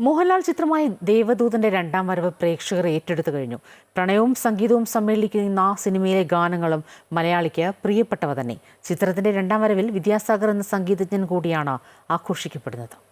മോഹൻലാൽ ചിത്രമായ ദേവദൂതന്റെ രണ്ടാം വരവ് പ്രേക്ഷകർ ഏറ്റെടുത്തു കഴിഞ്ഞു. പ്രണയവും സംഗീതവും സമ്മേളിക്കുന്ന ആ സിനിമയിലെ ഗാനങ്ങളും മലയാളിക്ക് പ്രിയപ്പെട്ടവ തന്നെ. ചിത്രത്തിന്റെ രണ്ടാം വരവിൽ വിദ്യാസാഗർ എന്ന സംഗീതജ്ഞൻ കൂടിയാണ് ആഘോഷിക്കപ്പെടുന്നത്.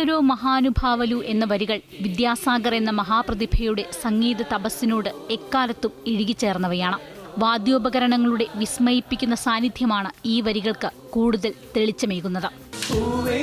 എന്തൊരു മഹാനുഭാവലു എന്ന വരികൾ വിദ്യാസാഗർ എന്ന മഹാപ്രതിഭയുടെ സംഗീത തപസ്സിനോട് എക്കാലത്തും ഇഴുകിച്ചേർന്നവയാണ്. വാദ്യോപകരണങ്ങളുടെ വിസ്മയിപ്പിക്കുന്ന സാന്നിധ്യമാണ് ഈ വരികൾക്ക് കൂടുതൽ തെളിച്ചമേകുന്നത്. പൂവേ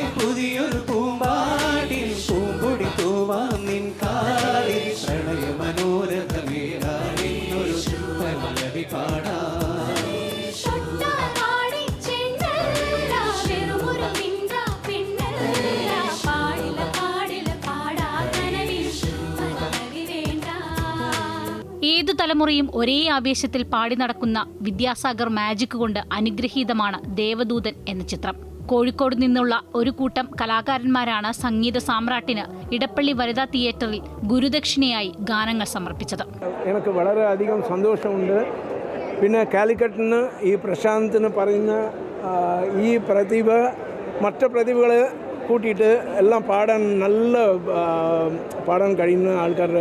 ഏതു തലമുറയും ഒരേ ആവേശത്തിൽ പാടി നടക്കുന്ന വിദ്യാസാഗർ മാജിക് കൊണ്ട് അനുഗ്രഹീതമാണ് ദേവദൂതൻ എന്ന ചിത്രം. കോഴിക്കോട് നിന്നുള്ള ഒരു കൂട്ടം കലാകാരന്മാരാണ് സംഗീത സാമ്രാട്ടിന് ഇടപ്പള്ളി വനിതാ തിയേറ്ററിൽ ഗുരുദക്ഷിണയായി ഗാനങ്ങൾ സമർപ്പിച്ചത്. എനിക്ക് വളരെയധികം സന്തോഷമുണ്ട്. പിന്നെ കാലിക്കറ്റിന് ഈ പ്രശാന്തിന് പറയുന്ന ഈ പ്രതിഭ മറ്റ് പ്രതിഭകളെ കൂട്ടിയിട്ട് എല്ലാം പാടാൻ നല്ല പാടാൻ കഴിയുന്ന ആൾക്കാർ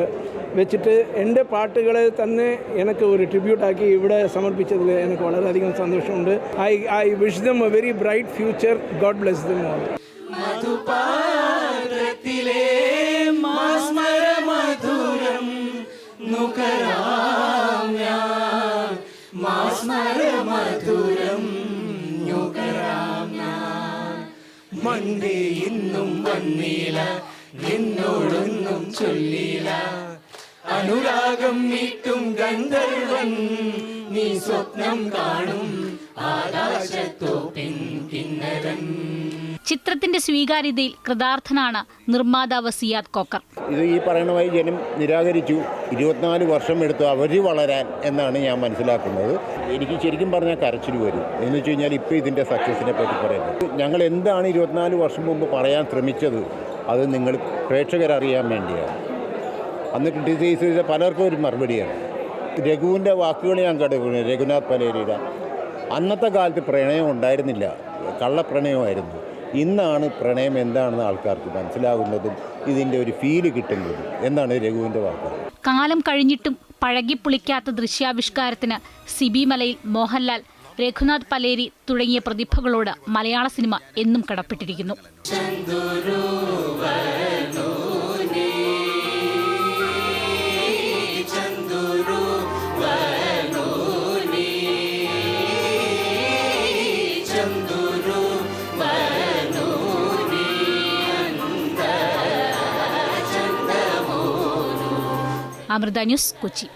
വെച്ചിട്ട് എന്റെ പാട്ടുകളെ തന്നെ എനിക്ക് ഒരു ട്രിബ്യൂട്ടാക്കി ഇവിടെ സമർപ്പിച്ചതിൽ എനിക്ക് വളരെയധികം സന്തോഷമുണ്ട്. I I wish them a very bright future God bless them all മധുരം നുകരാം ഞാൻ. മാസ്മര മധുരം മണ്ടേ ഇന്നും വന്നീല എന്നോടൊന്നും ചൊല്ലില. അനുരാഗം മീട്ടും ഗന്ധർവൻ സ്വപ്നം കാണും. കിന്നരൻ. ചിത്രത്തിന്റെ സ്വീകാര്യതയിൽ കൃതാർത്ഥനാണ് നിർമ്മാതാവ് സിയാദ് കോക്കർ. ഇത് ഈ പറയണമായി ജനം നിരാകരിച്ചു. ഇരുപത്തിനാല് വർഷം എടുത്തു അവർ വളരാൻ എന്നാണ് ഞാൻ മനസ്സിലാക്കുന്നത്. എനിക്ക് ശരിക്കും പറഞ്ഞാൽ കരച്ചിൽ വരും. എന്ന് വെച്ച് കഴിഞ്ഞാൽ ഇപ്പോൾ ഇതിന്റെ സക്സസിനെ പറ്റി പറയുന്നത്. ഞങ്ങൾ എന്താണ് ഇരുപത്തിനാല് വർഷം മുമ്പ് പറയാൻ ശ്രമിച്ചത്? അത് നിങ്ങൾ പ്രേക്ഷകരറിയാൻ വേണ്ടിയാണ്. അന്ന് ക്രിട്ടിസൈസ് ചെയ്ത പലർക്കും ഒരു മറുപടിയാണ്. രഘുവിന്റെ വാക്കുകൾ ഞാൻ കേട്ടിട്ടുണ്ട് രഘുനാഥ് പലേരിയുടെ അന്നത്തെ കാലത്ത് പ്രണയം ഉണ്ടായിരുന്നില്ല. കള്ളപ്രണയമായിരുന്നു. ഇന്നാണ് പ്രണയം എന്താണെന്ന് ആൾക്കാർക്ക് മനസ്സിലാകുന്നതും ഇതിന്റെ ഒരു ഫീൽ കിട്ടുന്നതും എന്നാണ് രഘുവിന്റെ വാക്കുകൾ കാലം കഴിഞ്ഞിട്ടും പഴകിപ്പുളിക്കാത്ത ദൃശ്യാവിഷ്കാരത്തിന് സിബി മലയിൽ മോഹൻലാൽ രഘുനാഥ് പലേരി തുടങ്ങിയ പ്രതിഭകളോട് മലയാള സിനിമ എന്നും കടപ്പെട്ടിരിക്കുന്നു. അമൃത ന്യൂസ് കൊച്ചി